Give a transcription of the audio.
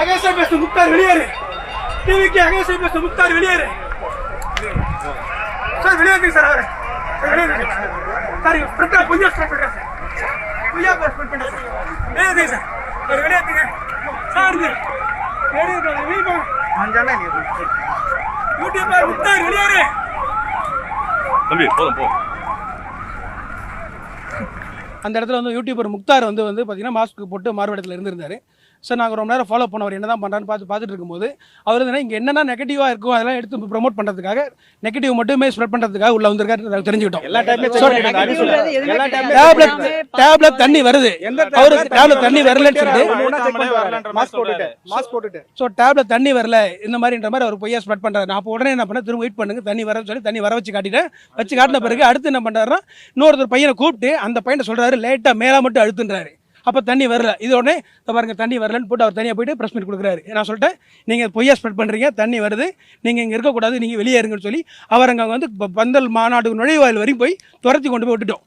அகேசா பேச முக்தார் வெளியேறு. டிவிக்கு அகேசா பேச முக்தார் வெளியேறு. சார் வெளியேறுங்க சார் அவரு. சார், வெளியேறுங்க. சார் ஸ்பிரிட்டா பொய்யா ஸ்பிரிட் பண்றேன் சார். பொய்யா ஸ்பிரிட் பண்றேன் சார். வெளியேறுங்க சார். சார் வெளியேறுங்க. சார் இது வெளியேறுங்க. வெளியே யூடியூபர் முக்தார் வெளியேறு. தம்பி போதும் போ. அந்த இடத்துல வந்து யூடியூபர் முக்தார் வந்து வந்து பார்த்தீங்கன்னா மாஸ்க் போட்டு மாறுவேடத்தில் இருந்திருந்தாரு. சார் நாங்கள் ரொம்ப நேரம் ஃபாலோ பண்ணவர் என்ன தான் பண்ணுறான்னு பார்த்து பார்த்துட்டு இருக்கும்போது அவர் வந்து இங்கே என்னென்ன நெகட்டிவாக இருக்கும் அதெல்லாம் எடுத்து ப்ரோமோட் பண்ணுறதுக்காக நெகட்டிவ் மட்டுமே ஸ்ப்ரெட் பண்ணுறதுக்காக உள்ள வந்திருக்காரு தெரிஞ்சுக்கிட்டோம். எல்லா டேப்லெட் எல்லாமே டேப்லெட் தண்ணி வருது. அவருக்கு டேப்லெட் தண்ணி வரலன்னு சொல்லிட்டு ஸோ டேப்லெட் தண்ணி வரல இந்த மாதிரின்ற மாதிரி அவர் பொய்யா ஸ்ப்ரெட் பண்ணுறாரு நான் அப்போ உடனே என்ன பண்ணேன் திரும்ப வெயிட் பண்ணுங்க தண்ணி வரன்னு சொல்லி தண்ணி வர வச்சு காட்டிட்டேன். வச்சு காட்டின பிறகு அடுத்து என்ன பண்ணுறாருன்னா இன்னொருத்தர் பையனை கூப்பிட்டு அந்த பையனை சொல்கிறாரு லேட்டாக மேலே மட்டும் அழுத்துன்றாரு. அப்போ தண்ணி வரல. இது உடனே பாருங்க தண்ணி வரலன்னு போட்டு அவர் தனியாக போயிட்டு ப்ரெஸ் மீட் கொடுக்குறாரு. நான் சொல்லிட்டேன் நீங்கள் பொய்யா ஸ்ப்ரெட் பண்ணுறீங்க தண்ணி வருது நீங்கள் இங்கே இருக்கக்கூடாது நீங்கள் வெளியே இருங்கன்னு சொல்லி அவர் அங்கே வந்து ப- பந்தல் மாநாடு நுழைவாயில் வரையும் போய் துரத்தி கொண்டு போய் விட்டுட்டோம்.